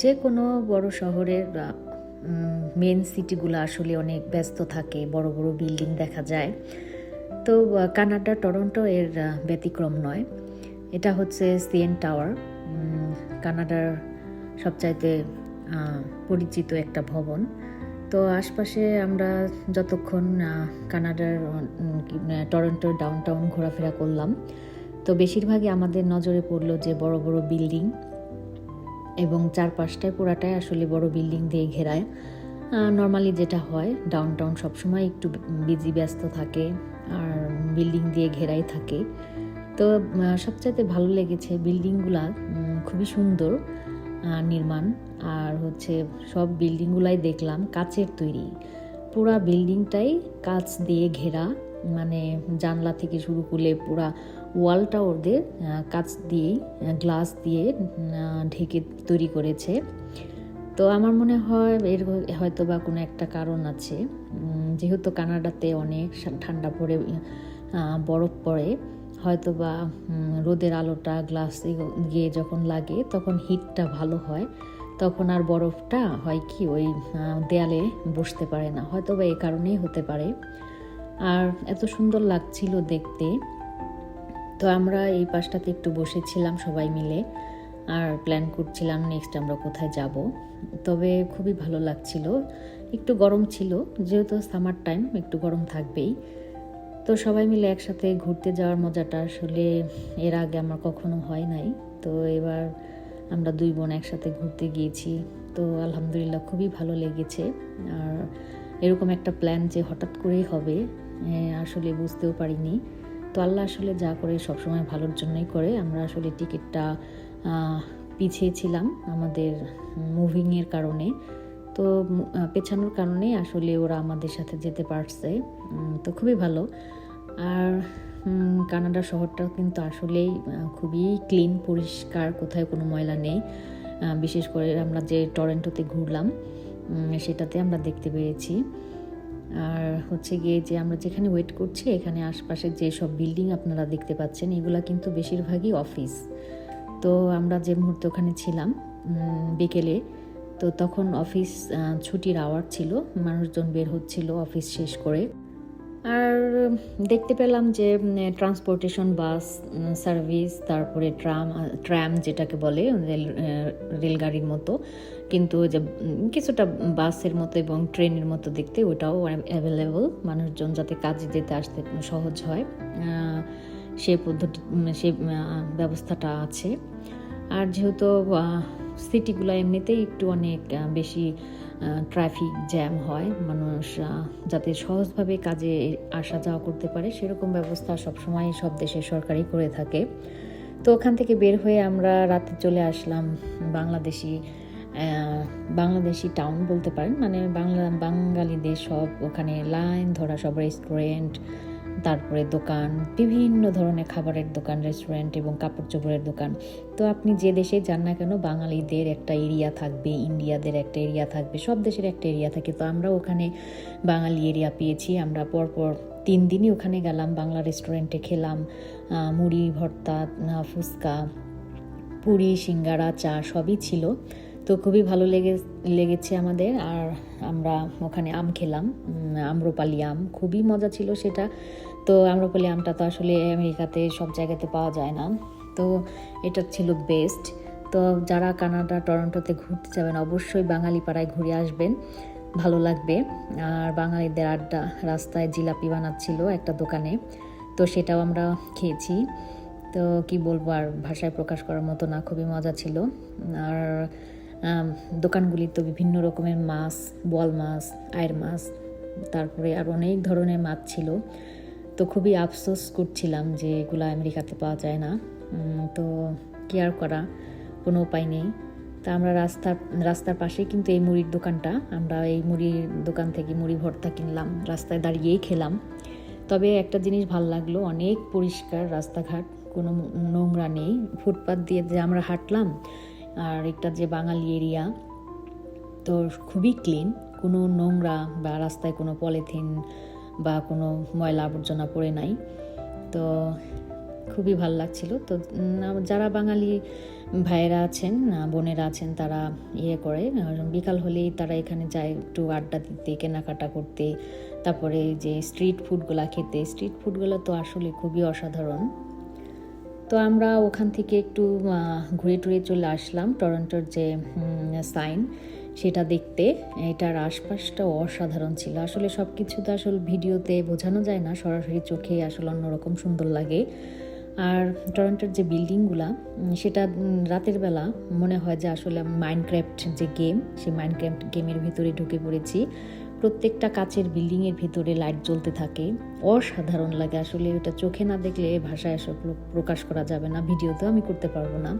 যে কোনো বড় শহরের মেন সিটিগুলো আসলে অনেক ব্যস্ত থাকে, বড় বড় বিল্ডিং দেখা যায়। তো কানাডা, টরন্টো এর ব্যতিক্রম নয়। এটা হচ্ছে সিএন টাওয়ার কানাডার সবচাইতে পরিচিত একটা ভবন। তো আশপাশে আমরা যতক্ষণ কানাডার টরন্টোর ডাউনটাউন ঘোরাফেরা করলাম, তো বেশিরভাগই আমাদের নজরে পড়ল যে বড় বড় বিল্ডিং এবং চারপাশটায় পুরাটাই আসলে বড় বিল্ডিং দিয়ে ঘেরায়। নর্মালি যেটা হয় ডাউন টাউন সবসময় একটু বিজি ব্যস্ত থাকে আর বিল্ডিং দিয়ে ঘেরাই থাকে। তো সবচাইতে ভালো লেগেছে বিল্ডিংগুলা খুবই সুন্দর নির্মাণ। আর হচ্ছে সব বিল্ডিংগুলাই দেখলাম, কাচের তৈরি। পুরা বিল্ডিংটাই কাচ দিয়ে ঘেরা। মানে জানলা থেকে শুরু করলে পুরা ওয়ালটা ওদের কাচ দিয়েই গ্লাস দিয়ে ঢেকে তৈরি করেছে। তো আমার মনে হয় এর হয়তো বা কোনো একটা কারণ আছে। যেহেতু কানাডাতে অনেক ঠান্ডা পড়ে বরফ পড়ে হয়তো বা রোদের আলোটা গ্লাসে গিয়ে যখন লাগে তখন হিটটা ভালো হয়। তখন আর বরফটা হয় কি ওই দেয়ালে বসতে পারে না। হয়তো বা এই কারণেই হতে পারে। আর এত সুন্দর লাগছিল দেখতে। তো আমরা এই পাশটাতে একটু বসেছিলাম সবাই মিলে আর প্ল্যান করছিলাম নেক্সট আমরা কোথায় যাব। তবে খুবই ভালো লাগছিল। একটু গরম ছিল, যেহেতু সামার টাইম একটু গরম থাকবেই। তো সবাই মিলে একসাথে ঘুরতে যাওয়ার মজাটা আসলে এর আগে আমার কখনো হয় নাই। তো এবার আমরা দুই বোন একসাথে ঘুরতে গিয়েছি। তো আলহামদুলিল্লাহ খুবই ভালো লেগেছে। আর এরকম একটা প্ল্যান যে হঠাৎ করেই হবে আসলে বুঝতেও পারিনি। তো আল্লাহ আসলে যা করে সবসময় ভালোর জন্যই করে। আমরা আসলে টিকিটটা আহ, পিছিয়েছিলাম আমাদের মুভিংয়ের কারণে। তো পেছানোর কারণে আসলে ওরা আমাদের সাথে যেতে পারছে। তো খুবই ভালো। আর কানাডা শহরটা কিন্তু আসলেই খুবই ক্লিন পরিষ্কার কোথায় কোনো ময়লা নেই। বিশেষ করে আমরা যে টরেন্টোতে ঘুরলাম সেটাতে আমরা দেখতে পেয়েছি। আর হচ্ছে গিয়ে যে আমরা যেখানে ওয়েট করছি, এখানে আশপাশে যে সব বিল্ডিং আপনারা দেখতে পাচ্ছেন, এগুলো কিন্তু বেশিরভাগই অফিস তো আমরা যে মুহূর্তে ওখানে ছিলাম বিকেলে, তো তখন অফিস ছুটির আওয়ার ছিল, মানুষজন বের হচ্ছিল অফিস শেষ করে। আর দেখতে পেলাম যে ট্রান্সপোর্টেশন বাস সার্ভিস তারপরে ট্রাম ট্র্যাম যেটাকে বলে, রেল রেলগাড়ির মতো। কিন্তু যে কিছুটা বাসের মতো এবং ট্রেনের মতো দেখতে ওটাও অ্যাভেলেবল মানুষজন যাতে কাজে যেতে আসতে সহজ হয়। সে পদ্ধতি সে ব্যবস্থাটা আছে। আর যেহেতু সিটিগুলো এমনিতেই একটু অনেক বেশি ট্রাফিক জ্যাম হয়। মানুষ যাতে সহজভাবে কাজে আসা যাওয়া করতে পারে, সেরকম ব্যবস্থা সবসময় সব দেশের সরকারই করে থাকে। তো ওখান থেকে বের হয়ে আমরা রাতে চলে আসলাম বাংলাদেশি বাংলাদেশি টাউন বলতে পারেন। মানে বাংলা, বাঙালিদের সব ওখানে লাইন ধরা, সব রেস্টুরেন্ট তারপরে দোকান, বিভিন্ন ধরনের খাবারের দোকান রেস্টুরেন্ট এবং কাপড় চোপড়ের দোকান। তো আপনি যে দেশে যান না কেন, বাঙালিদের একটা এরিয়া থাকবে, ইন্ডিয়াদের একটা এরিয়া থাকবে, সব দেশের একটা এরিয়া থাকে। তো আমরা ওখানে বাঙালি এরিয়া পেয়েছি। আমরা পরপর তিন দিনই ওখানে গেলাম, বাংলা রেস্টুরেন্টে খেলাম মুড়ি, ভর্তা ফুচকা, পুরি, সিঙ্গারা, চা, সবই ছিল। তো খুবই ভালো লেগে, লেগেছে আমাদের। আর আমরা ওখানে আম খেলাম আম্রপালি আম। খুবই মজা ছিল সেটা। তো আম্রপালি আমটা তো আসলে আমেরিকাতে সব জায়গাতে পাওয়া যায় না। তো এটা ছিল বেস্ট তো যারা কানাডা, টরন্টোতে ঘুরতে যাবেন, অবশ্যই বাঙালি পাড়ায় ঘুরে আসবেন। ভালো লাগবে। আর বাঙালিদের আড্ডা রাস্তায় জিলাপি বানাচ্ছিল একটা দোকানে। তো সেটাও আমরা খেয়েছি। তো কি বলব, আর ভাষায় প্রকাশ করার মতো না, খুবই মজা ছিল। আর আম, দোকানগুলি তো বিভিন্ন রকমের মাছ বোয়াল মাছ আয়ের মাছ তারপরে আর অনেক ধরনের মাছ ছিল। তো খুবই আফসোস করছিলাম যে এগুলো আমেরিকাতে পাওয়া যায় না। তো কি আর করা কোনো উপায় নেই। তা আমরা রাস্তার রাস্তার পাশেই কিন্তু এই মুড়ির দোকানটা আমরা এই মুড়ির দোকান থেকে মুড়ি ভর্তা কিনলাম রাস্তায় দাঁড়িয়েই খেলাম। তবে একটা জিনিস ভালো লাগল অনেক পরিষ্কার রাস্তাঘাট কোনো নোংরা নেই। ফুটপাত দিয়ে যে আমরা হাঁটলাম আর একটা যে বাঙালি এরিয়া তো খুবই ক্লিন কোনো নোংরা বা রাস্তায় কোনো পলিথিন বা কোনো ময়লা আবর্জনা পড়ে নাই। তো খুবই ভালো লাগছিল। তো যারা বাঙালি ভাইয়েরা আছেন বোনেরা আছেন, তারা ইয়ে করে বিকাল হলেই তারা এখানে যায় একটু আড্ডা দিতে, কেনাকাটা করতে। তারপরে যে স্ট্রিট ফুডগুলা খেতে। স্ট্রিট ফুডগুলো তো আসলে খুবই অসাধারণ। তো আমরা ওখান থেকে একটু ঘুরে টুরে চলে আসলাম টরন্টোর যে সাইন সেটা দেখতে। এটার আশপাশটা অসাধারণ ছিল। আসলে সব কিছু তো আসলে ভিডিওতে বোঝানো যায় না, সরাসরি চোখে আসলে অন্যরকম সুন্দর লাগে। আর টরন্টোর যে বিল্ডিংগুলা সেটা রাতের বেলা মনে হয় যে আসলে মাইনক্রাফট যে গেম সেই মাইনক্রাফট গেমের ভিতরে ঢুকে পড়েছি। প্রত্যেকটা কাচের বিল্ডিংয়ের ভিতরে লাইট জ্বলতে থাকে। অসাধারণ লাগে আসলে ওটা চোখে না দেখলে ভাষায় এসব প্রকাশ করা যাবে না ভিডিও তো আমি করতে পারব না।